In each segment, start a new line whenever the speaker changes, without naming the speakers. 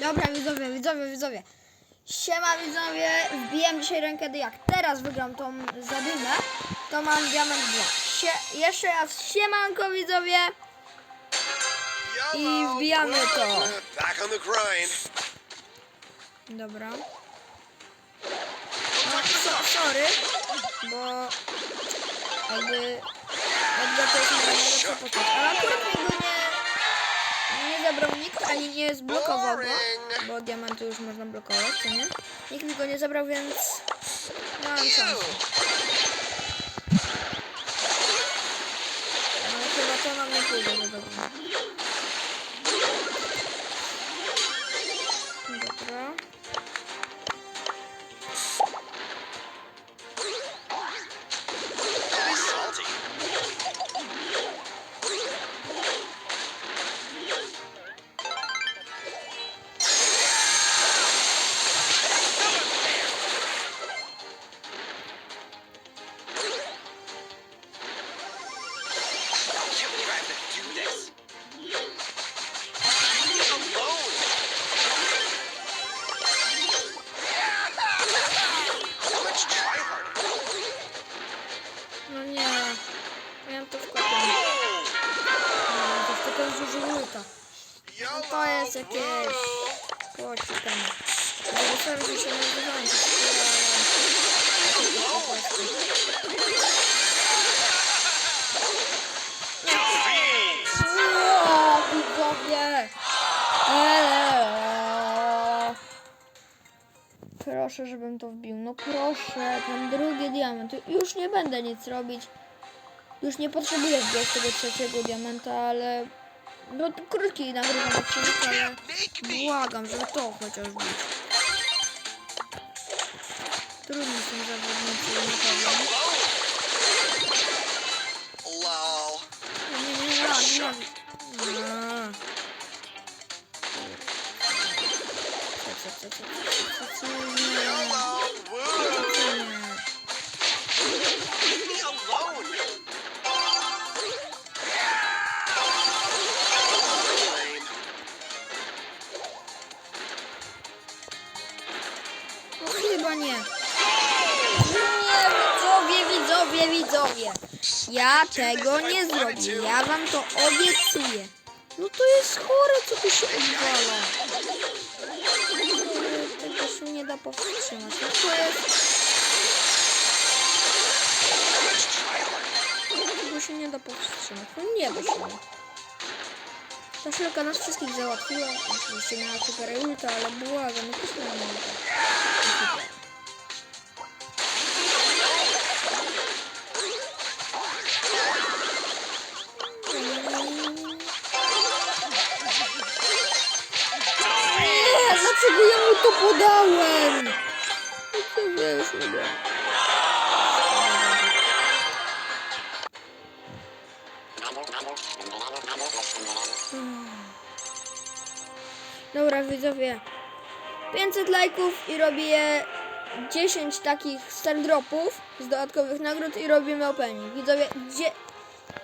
Dobra, widzowie, widzowie, widzowie. Siema widzowie, wbijam dzisiaj rękę, jak teraz wygram tą zadymę, to mam diament 2. Sie jeszcze raz siemanko widzowie. I wbijamy to. Dobra. No, so, sorry, bo jakby jakby to jest moja najlepsza postać. Ale akurat mnie go nie, nie zabrał nikt, ani nie zblokował go, bo diamenty już można blokować, nie? Nikt mi go nie zabrał, więc mam szansę. No nie. Miałem to wkładać. No, to tam. Bo serwis się. O, Proszę, żebym to wbił. No proszę, mam drugi diament. Już nie będę nic robić. Już nie potrzebuję wbić tego trzeciego diamenta, ale... No krótki nagrywam odcinek, ale błagam, żeby to chociaż być. Trudni są zawodnicy, widzowie. Ja tego nie zrobię. Ja wam to obiecuję. No to jest chore, co tu się odwala. Tego się nie da powstrzymać. No to jest... Tego się nie da powstrzymać. No nie da się. Ta szelka nas wszystkich załatwiła. Oczywiście miała super ulta, ale błagam, no też miała dlaczego ja mu to podałem? No wiesz, lubię. Dobra, widzowie. 500 lajków i robię 10 takich star dropów z dodatkowych nagród i robimy opening. Widzowie, dzie-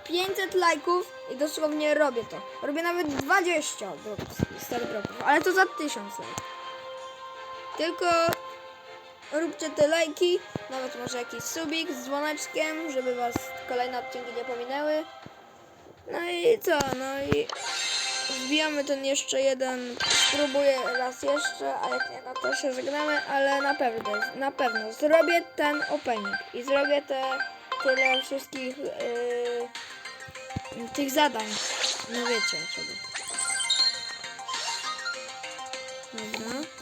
500 lajków i dosłownie robię to. Robię nawet 20 drop- star dropów, ale to za 1000 lajków. Tylko róbcie te lajki, nawet może jakiś subik z dzwoneczkiem, żeby was kolejne odcinki nie pominęły. No i co, no i wbijamy ten jeszcze jeden, spróbuję raz jeszcze, a jak nie, no to się żegnamy, ale na pewno, na pewno zrobię ten opening i zrobię te tyle wszystkich yy, tych zadań. No wiecie czego. Dobra.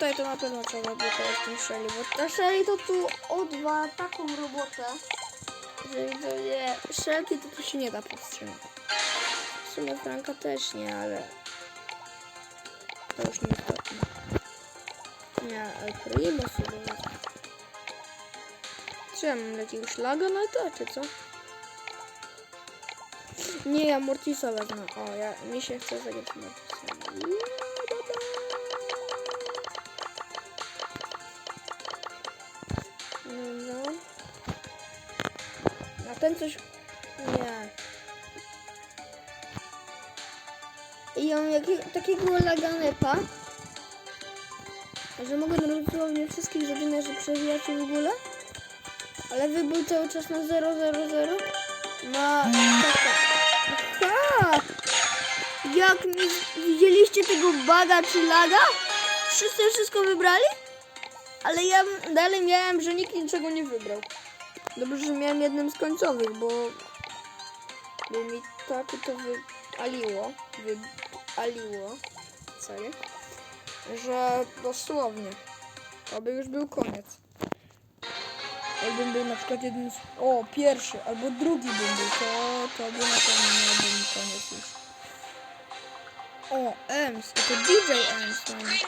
Tutaj to na pewno trzeba blokować tym Shelly, bo ta Shelly to tu odwa taką robotę, że widzowie, Shelly to tu się nie da powstrzymać. W sumie Franka też nie, ale to już nieistotne. Nie, ale Primo sobie. Czy ja mam jakiegoś laga na to, czy co? Nie, ja Mortisa wezmę. O, ja, mi się chce zagrać Mortisa. Ten coś... Nie. I ja mam takiego laganepa, że mogę dosłownie wszystkich zadymiarzy przewijać w ogóle. Ale wybył cały czas na 0, 0, 0. Na... taka- Aha! Jak mi... Widzieliście tego baga czy laga? Wszyscy wszystko wybrali? Ale ja dalej miałem, że nikt niczego nie wybrał. Dobrze, że miałem jednym z końcowych, bo... Bo mi tak to wyaliło. Wyaliło. Sorry. Że dosłownie. To by już był koniec. Jakbym był na przykład jeden z... O, pierwszy albo drugi bym był, to, to by na pewno miałbym koniec już. O, Ems, to DJ Ems mamy.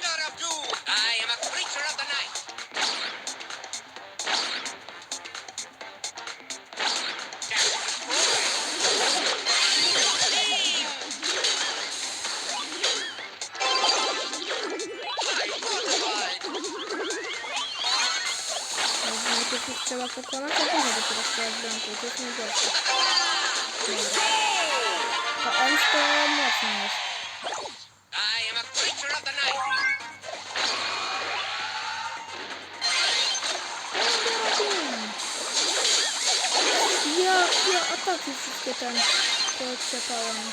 Ich trzeba pokonać, a później dopiero strzelać bramką. To jest najgorsze. Dobra. To Ems to mocno jest. Ja, ja ataki wszystkie tam poodczepałem.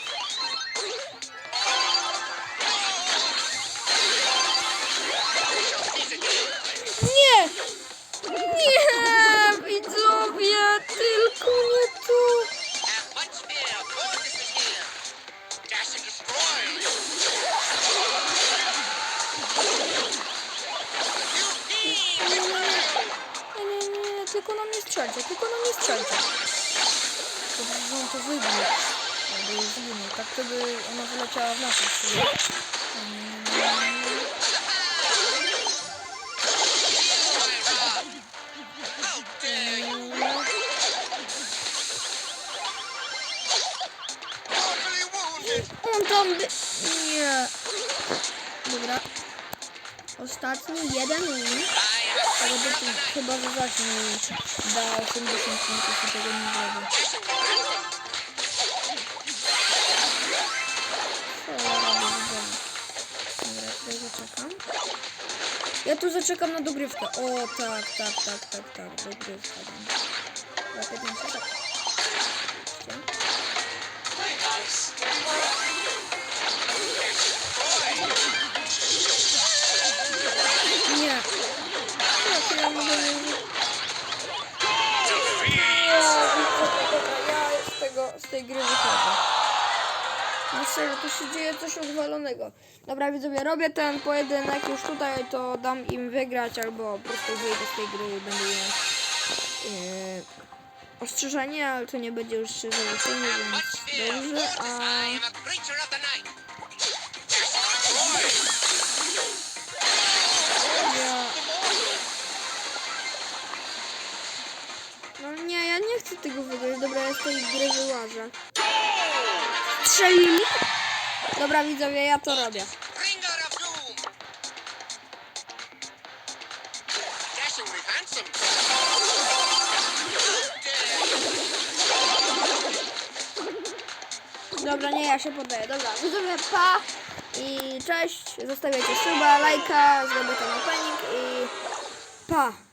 strzelcie. Dobrze, że on to wybił. Albo już zginął, tak to by ona wyleciała w naszą stronę.
How dare you? Mortally wounded.
On tam by... Nie. Dobra. Ostatni, jeden win. Ale by tu chyba, już da 80 punktów i tego nie zrobię. Co ja robię, zaczekam. Ja tu zaczekam na dogrywkę. O, tak, tak, tak, tak, tak, dogrywka. Za 15 sekund. Tej gry wychodzę. No serio, tu się dzieje coś odwalonego. Dobra widzowie, robię ten pojedynek już tutaj, to dam im wygrać albo po prostu wyjdę z tej gry i będę miał yy, ostrzeżenie, ale to nie będzie już
Much
więc dobrze, a... tej gry wyłażę. Strzelili? Dobra widzowie, ja to robię. Dobra, nie, ja się poddaję. Dobra, widzowie, pa! I cześć, zostawiajcie suba, lajka, zrobię ten opening i pa!